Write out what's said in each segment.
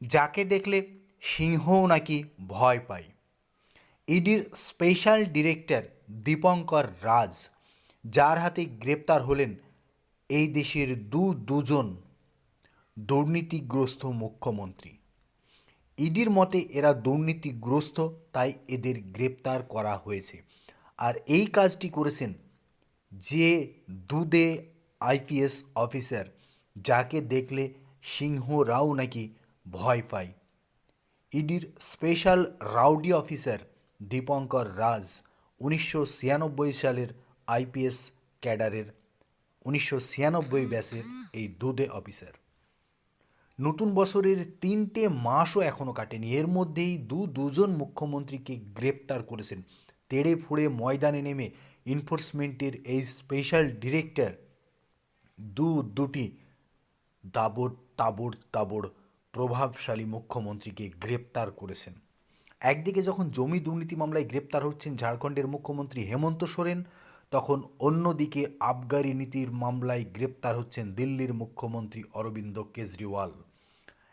যাকে দেখলে সিংহও নাকি ভয় পায়। ইডির স্পেশাল ডিরেক্টর দীপঙ্কর রাজ, যার হাতে গ্রেপ্তার হলেন এই দেশের দু দুজন দুর্নীতিগ্রস্ত মুখ্যমন্ত্রী। ইডির মতে এরা দুর্নীতিগ্রস্ত, তাই এদের গ্রেপ্তার করা হয়েছে। আর এই কাজটি করেছেন যে দুদে আইপিএস অফিসার, যাকে দেখলে সিংহরাও নাকি ভয় পাই ইডির special rowdy officer Dipankar Raj উনিশশো ছিয়ানব্বই সালের আইপিএস ক্যাডারের উনিশশো ছিয়ানব্বই ব্যাচের এই দুদে অফিসার। নতুন বছরের তিনটে মাসও এখনও কাটেনি। এর মধ্যেই দু দুজন মুখ্যমন্ত্রীকে গ্রেপ্তার করেছেন। তেড়ে ফুড়ে ময়দানে নেমে এনফোর্সমেন্টের এই স্পেশাল ডিরেক্টর দু দুটি দাবড়, তাবড় তাবড় প্রভাবশালী মুখ্যমন্ত্রীকে গ্রেপ্তার করেছেন। একদিকে যখন জমি দুর্নীতি মামলায় গ্রেপ্তার হচ্ছেন ঝাড়খণ্ডের মুখ্যমন্ত্রী হেমন্ত সোরেন, তখন অন্যদিকে আবগারি নীতির মামলায় গ্রেপ্তার হচ্ছেন দিল্লির মুখ্যমন্ত্রী অরবিন্দ কেজরিওয়াল।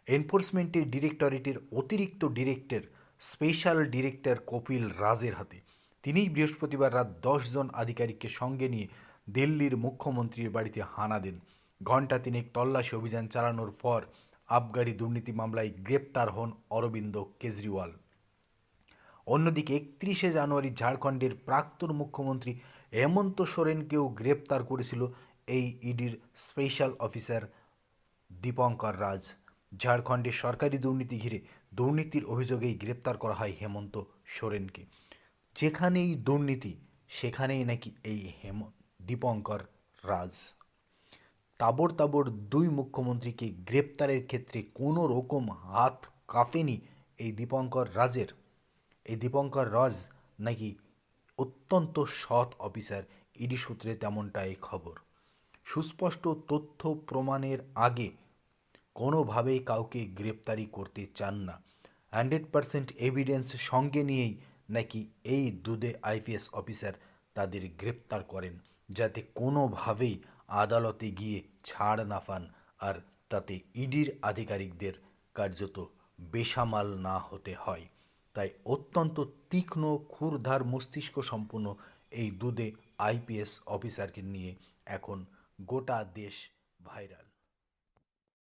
এনফোর্সমেন্টের ডিরেক্টরেটের অতিরিক্ত ডিরেক্টর, স্পেশাল ডিরেক্টর কপিল রাজের হাতে। তিনিই বৃহস্পতিবার রাত জন আধিকারিককে সঙ্গে নিয়ে দিল্লির মুখ্যমন্ত্রীর বাড়িতে হানা দেন। ঘণ্টা তিনেক তল্লাশি অভিযান চালানোর পর আবগারি দুর্নীতি মামলায় গ্রেপ্তার হন অরবিন্দ কেজরিওয়াল। অন্যদিকে একত্রিশে জানুয়ারি ঝাড়খণ্ডের প্রাক্তন মুখ্যমন্ত্রী হেমন্ত সোরেনকেও গ্রেপ্তার করেছিল এই ইডির স্পেশাল অফিসার দীপঙ্কর রাজ। ঝাড়খণ্ডের সরকারি দুর্নীতি ঘিরে দুর্নীতির অভিযোগেই গ্রেপ্তার করা হয় হেমন্ত সোরেনকে। যেখানেই দুর্নীতি, সেখানেই নাকি এই হেম, দীপঙ্কর রাজ। তাবড় তাবড় দুই মুখ্যমন্ত্রীকে গ্রেপ্তারের ক্ষেত্রে কোনো রকম হাত কাঁপেনি এই দীপঙ্কর রাজের। এই দীপঙ্কর রাজ নাকি অত্যন্ত সৎ অফিসার, ইডি সূত্রে তেমনটাই খবর। সুস্পষ্ট তথ্য প্রমাণের আগে কোনোভাবেই কাউকে গ্রেপ্তারি করতে চান না। হান্ড্রেড পারসেন্ট এভিডেন্স সঙ্গে নিয়েই নাকি এই দুদে আইপিএস অফিসার তাদের গ্রেপ্তার করেন, যাতে কোনোভাবেই আদালতে গিয়ে ছাড় না পান আর তাতে ইডির আধিকারিকদের কার্যত বেসামাল না হতে হয়। তাই অত্যন্ত তীক্ষ্ণ, ক্ষুরধার মস্তিষ্ক সম্পন্ন এই দুদে আইপিএস অফিসারকে নিয়ে এখন গোটা দেশ ভাইরাল।